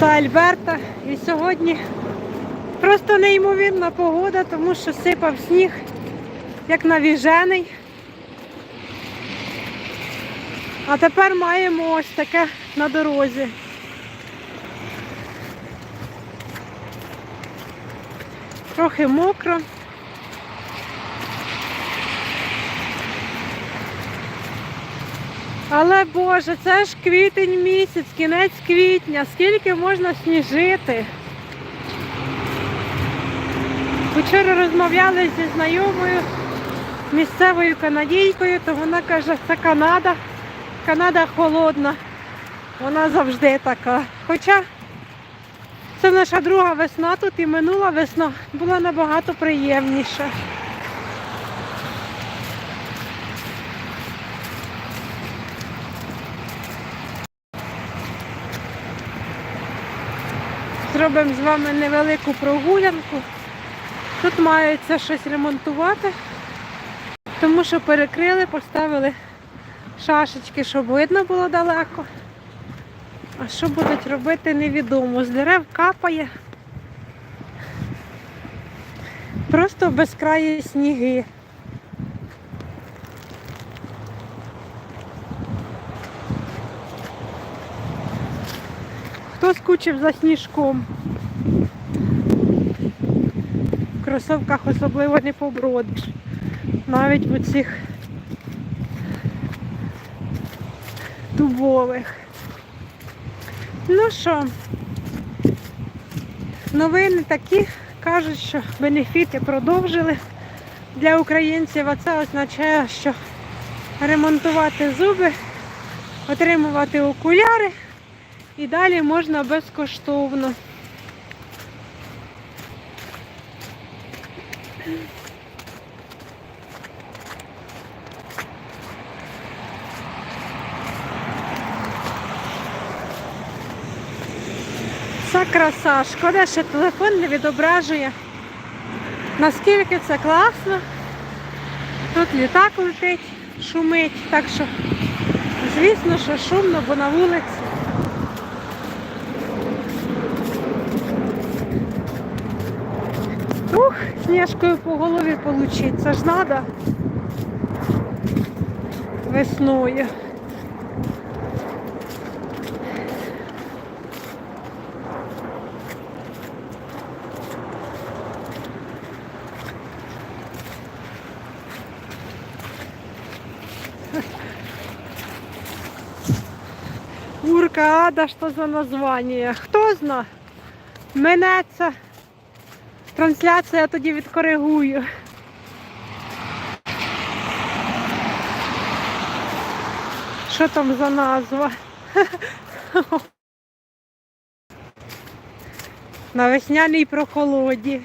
Це Альберта. І сьогодні просто неймовірна погода, тому що сипав сніг, як навіжений. А тепер маємо ось таке на дорозі. Трохи мокро. Але Боже, це ж квітень місяць, кінець квітня. Скільки можна сніжити? Вчора розмовляли зі знайомою місцевою канадійкою, то вона каже, це Канада. Канада холодна. Вона завжди така. Хоча це наша друга весна тут і минула весна була набагато приємніша. Зробимо з вами невелику прогулянку. Тут маються щось ремонтувати, тому що перекрили, поставили шашечки, щоб видно було далеко. А що будуть робити, невідомо. З дерев капає. Просто безкраї сніги. Хто за сніжком? В кросовках особливо не побродиш. Навіть в цих дубових. Ну що, новини такі кажуть, що бенефіти продовжили для українців, а це означає, що ремонтувати зуби, отримувати окуляри і далі можна безкоштовно. Це краса. Шкода, що телефон не відображує. Наскільки це класно. Тут літак летить, шумить, так що, звісно, що шумно, бо на вулиці. Ух, сніжкою по голові получить. Це ж треба весною. Урка Ада, що за названня? Хто зна? Мене це трансляція тоді відкоригую. Що там за назва? На весняній прохолоді.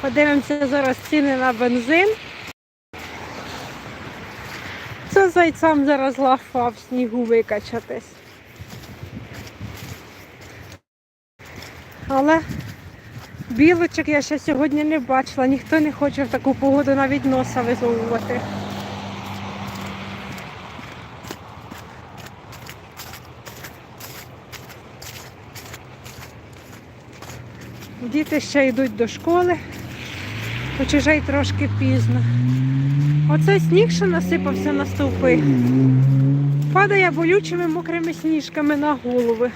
Подивимося зараз ціни на бензин. Зайцям зараз лафа в снігу викачатись. Але білочок я ще сьогодні не бачила, ніхто не хоче в таку погоду навіть носа визовувати. Діти ще йдуть до школи, хоч уже й трошки пізно. Оцей сніг, що насипався на стовпи, падає болючими мокрими сніжками на голови.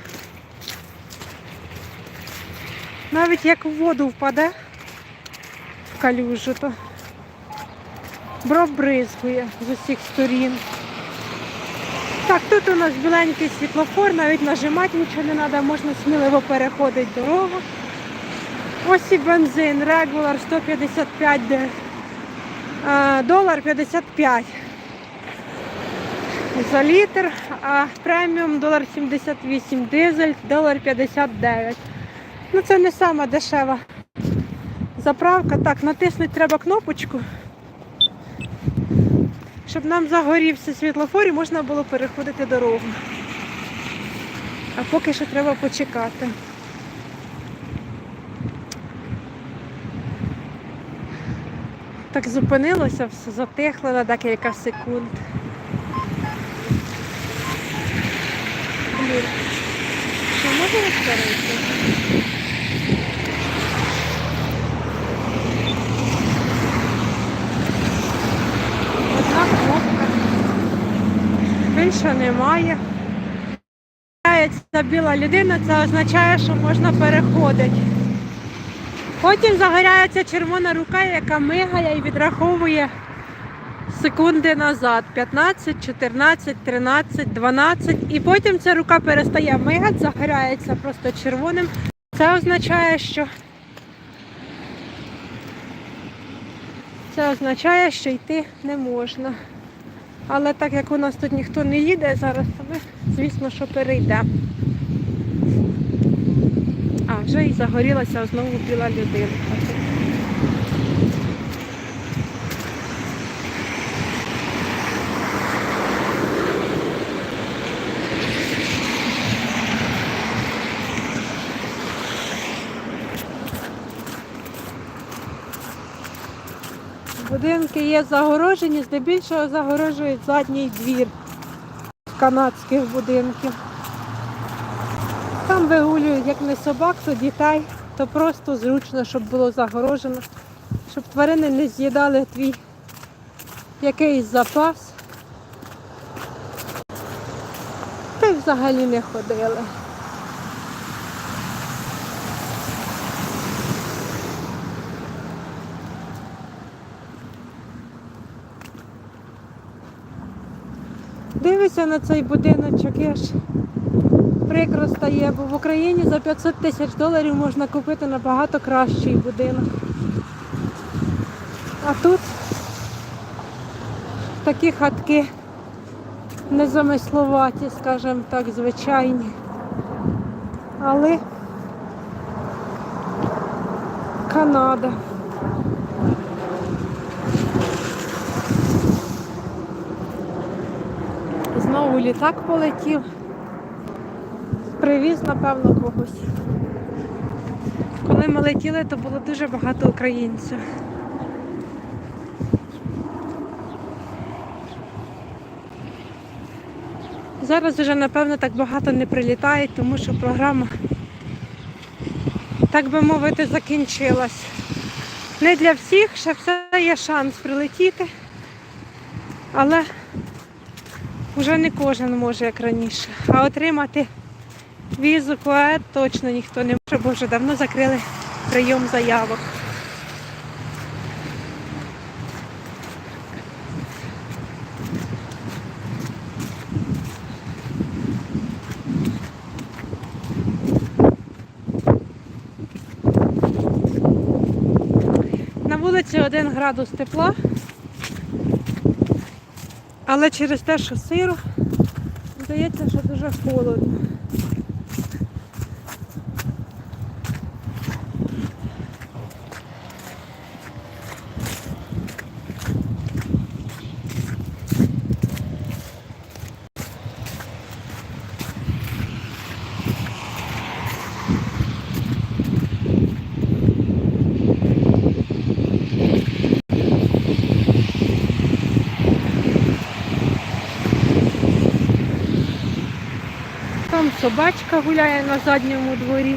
Навіть як в воду впаде в калюжу, то бризгує з усіх сторін. Так, тут у нас біленький світлофор, навіть нажимати нічого не треба, можна сміливо переходити дорогу. Ось і бензин, регуляр 155 де. А, долар 55 за літр, а преміум долар 78, дизель долар 59. Ну це не сама дешева заправка. Так, натиснути треба кнопочку, щоб нам загорівся світлофор і можна було переходити дорогу. А поки що треба почекати. Так зупинилося, все затихло на декілька секунд. Блін. Що можна відкрити? Одна кнопка. Більше немає. З'являється біла людина, це означає, що можна переходити. Потім загоряється червона рука, яка мигає і відраховує секунди назад. 15, 14, 13, 12. І потім ця рука перестає мигати, загоряється просто червоним. Це означає, що це означає, що йти не можна. Але так як у нас тут ніхто не їде зараз, ми, звісно, що перейдемо. А, вже і загорілася знову біла людинка. Будинки є загорожені, здебільшого загорожують задній двір канадських будинків. Там вигулюють як не собак, то дітей, то просто зручно, щоб було загорожено, щоб тварини не з'їдали твій якийсь запас. Та й взагалі не ходили. Дивися на цей будиночок, я ж прикро стає, бо в Україні за 500 тисяч доларів можна купити набагато кращий будинок. А тут такі хатки незамисловаті, скажімо так, звичайні. Але Канада. Знову літак полетів. Привіз, напевно, когось. Коли ми летіли, то було дуже багато українців. Зараз вже, напевно, так багато не прилітає, тому що програма, так би мовити, закінчилась. Не для всіх, ще все є шанс прилетіти, але вже не кожен може, як раніше. А отримати візу КОЕД точно ніхто не може, бо вже давно закрили прийом заявок. На вулиці 1 градус тепла, але через те, що сиро, здається, що дуже холодно. Там собачка гуляє на задньому дворі.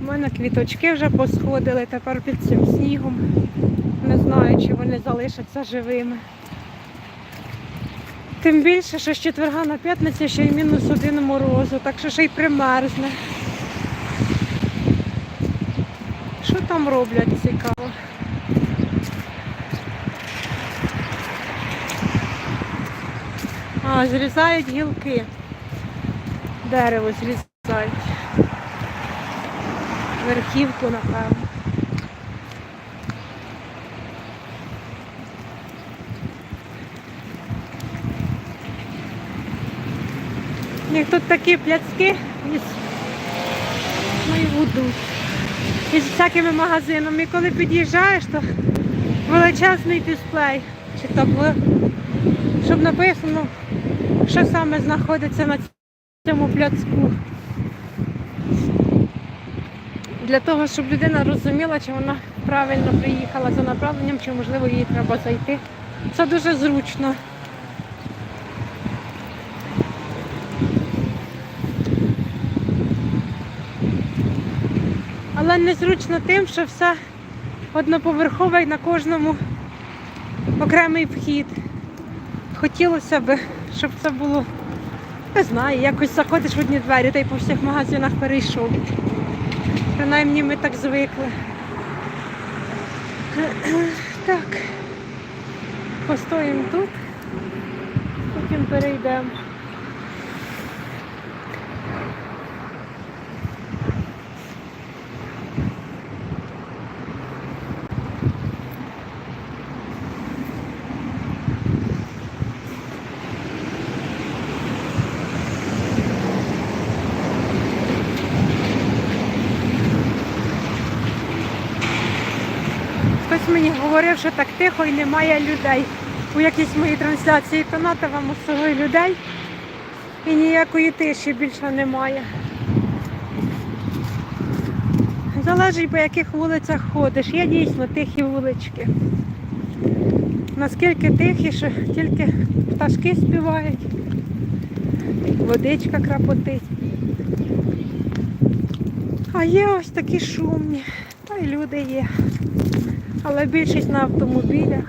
У мене квіточки вже посходили тепер під цим снігом. Не знаю, чи вони залишаться живими. Тим більше, що з четверга на п'ятницю ще й мінус один морозу, так що ще й примерзне. Що там роблять цікаво? А, зрізають гілки. Дерево зрізають. Верхівку, напевно. У них тут такі пляцки із майвуду. Із всякими магазинами. І коли під'їжджаєш, то величезний дисплей. чи табло, щоб написано, що саме знаходиться на цьому пляцку. Для того, щоб людина розуміла, чи вона правильно приїхала за направленням, чи можливо їй треба зайти. Це дуже зручно. Але незручно тим, що все одноповерхове і на кожному окремий вхід. Хотілося б, щоб це було, не знаю, якось заходиш в одні двері та й по всіх магазинах перейшов. Принаймні ми так звикли. Так, постоїмо тут, потім перейдемо. Хтось мені говорив, що так тихо і немає людей. У якійсь моїй трансляції то нато вам усього людей і ніякої тиші більше немає. Залежить, по яких вулицях ходиш. Є дійсно тихі вулички. Наскільки тихі, що тільки пташки співають, водичка крапотить. А є ось такі шумні, та й люди є. Але більшість на автомобілях.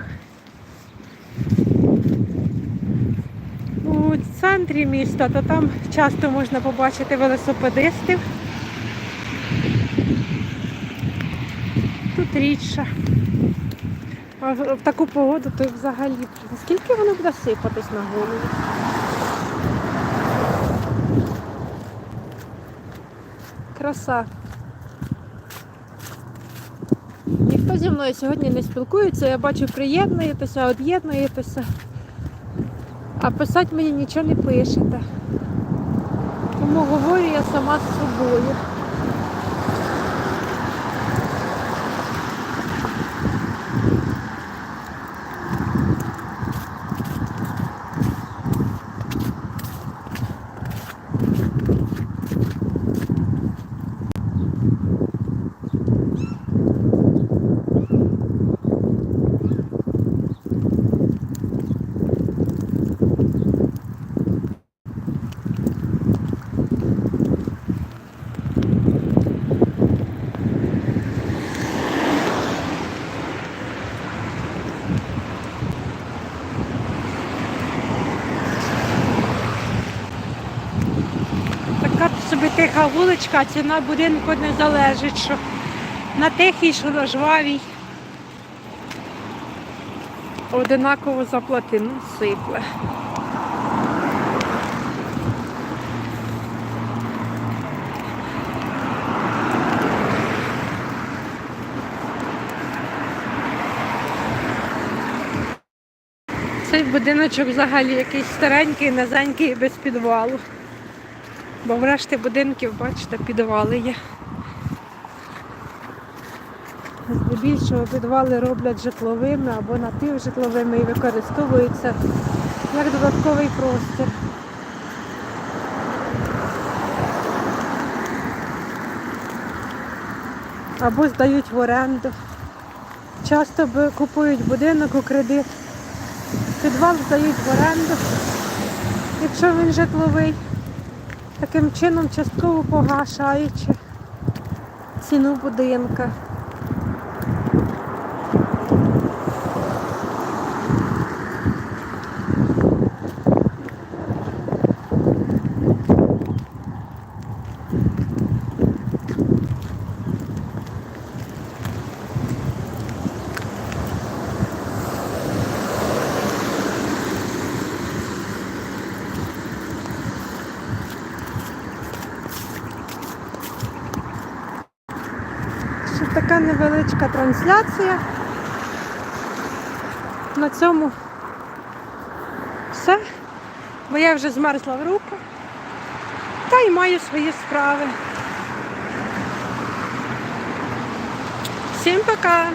У центрі міста, то там часто можна побачити велосипедистів. Тут рідше. А в, таку погоду то взагалі. Скільки воно буде сипатись на голову? Краса. Ніхто зі мною сьогодні не спілкуються, я бачу, приєднуєтеся, од'єднуєтеся, А писати мені нічого не пишете. Тому говорю я сама з собою. Така собі тиха ціна будинку не залежить, що на тихій, що на жвавій. Одинаково заплати, ну сипле. Цей будиночок взагалі якийсь старенький, низенький без підвалу. Бо в будинків, бачите, підвали є. Здебільшого підвали роблять житловими або напівжитловими і використовуються як додатковий простір. Або здають в оренду. Часто купують будинок у кредит, підвал здають в оренду, якщо він житловий таким чином частково погашаючи ціну будинка. Ще така невеличка трансляція. На цьому все. Бо я вже змерзла в руку. Та й маю свої справи. Всім пока!